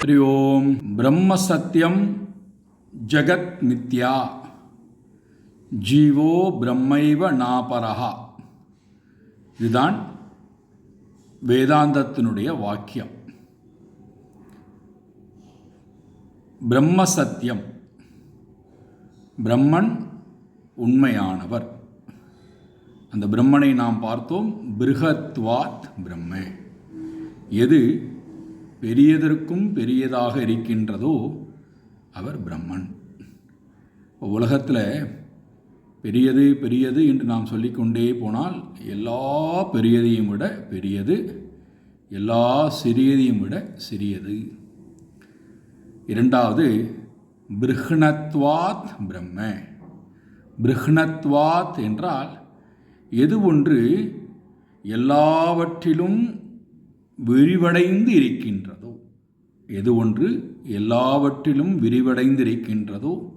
हरि ओम्। பிரம்ம சத்தியம் ஜகத் மித்யா ஜீவோ பிரம்மைவ நாபரஹா இதுதான் வேதாந்தத்தினுடைய வாக்கியம். பிரம்ம சத்தியம் பிரம்மன் உண்மையானவர். அந்த பிரம்மனை நாம் பார்த்தோம் பிருகத்வாத் பிரம்மே எது பெரியதற்கும் பெரியதாக இருக்கின்றதோ அவர் பிரம்மன். உலகத்தில் பெரியது பெரியது என்று நாம் சொல்லிக்கொண்டே போனால் எல்லா பெரியதையும் விட பெரியது எல்லா சிறியதையும் விட சிறியது. இரண்டாவது பிருஹ்ணத்வாத் பிரம்ம. பிருஹ்ணத்வாத் என்றால் எது ஒன்று எல்லாவற்றிலும் விரிவடைந்து இருக்கின்றதோ எது ஒன்று எல்லாவற்றிலும் விரிவடைந்து இருக்கின்றதோ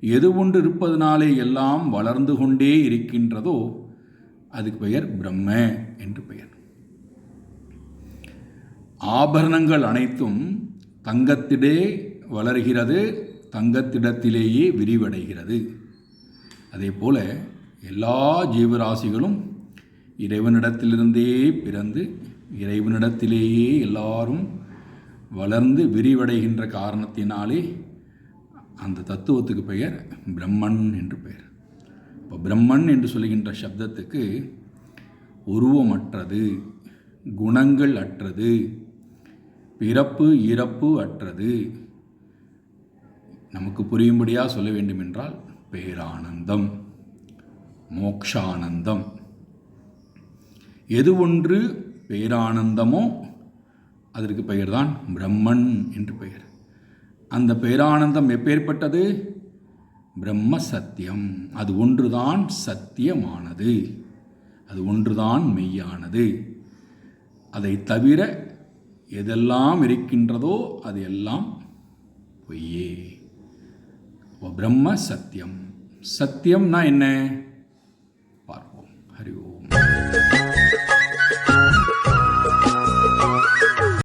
எது ஒன்று இருப்பதனாலே எல்லாம் வளர்ந்து கொண்டே இருக்கின்றதோ? அதுக்கு பெயர் பிரம்ம என்று பெயர். ஆபரணங்கள் அனைத்தும் தங்கத்திடே வளர்கிறது தங்கத்திடத்திலேயே விரிவடைகிறது. அதே போல எல்லா ஜீவராசிகளும் இறைவனிடத்திலிருந்தே பிறந்து இறைவனிடத்திலேயே எல்லாரும் வளர்ந்து விரிவடைகின்ற காரணத்தினாலே அந்த தத்துவத்துக்கு பெயர் பிரம்மன் என்று பெயர். இப்போ பிரம்மன் என்று சொல்லுகின்ற சப்தத்துக்கு உருவமற்றது குணங்கள் அற்றது பிறப்பு இறப்பு அற்றது. நமக்கு புரியும்படியாக சொல்ல வேண்டுமென்றால் பேரானந்தம் மோக்ஷானந்தம். எது ஒன்று பேரானந்தமோ? அதற்கு பெயர்தான் பிரம்மன் என்று பெயர். அந்த பேரானந்தம் எப்பேற்பட்டது? பிரம்ம சத்தியம் அது ஒன்றுதான் சத்தியமானது. அது ஒன்றுதான் மெய்யானது. அதை தவிர எதெல்லாம் இருக்கின்றதோ அது எல்லாம் பொய்யே. பிரம்ம சத்தியம் சத்தியம்னா என்ன?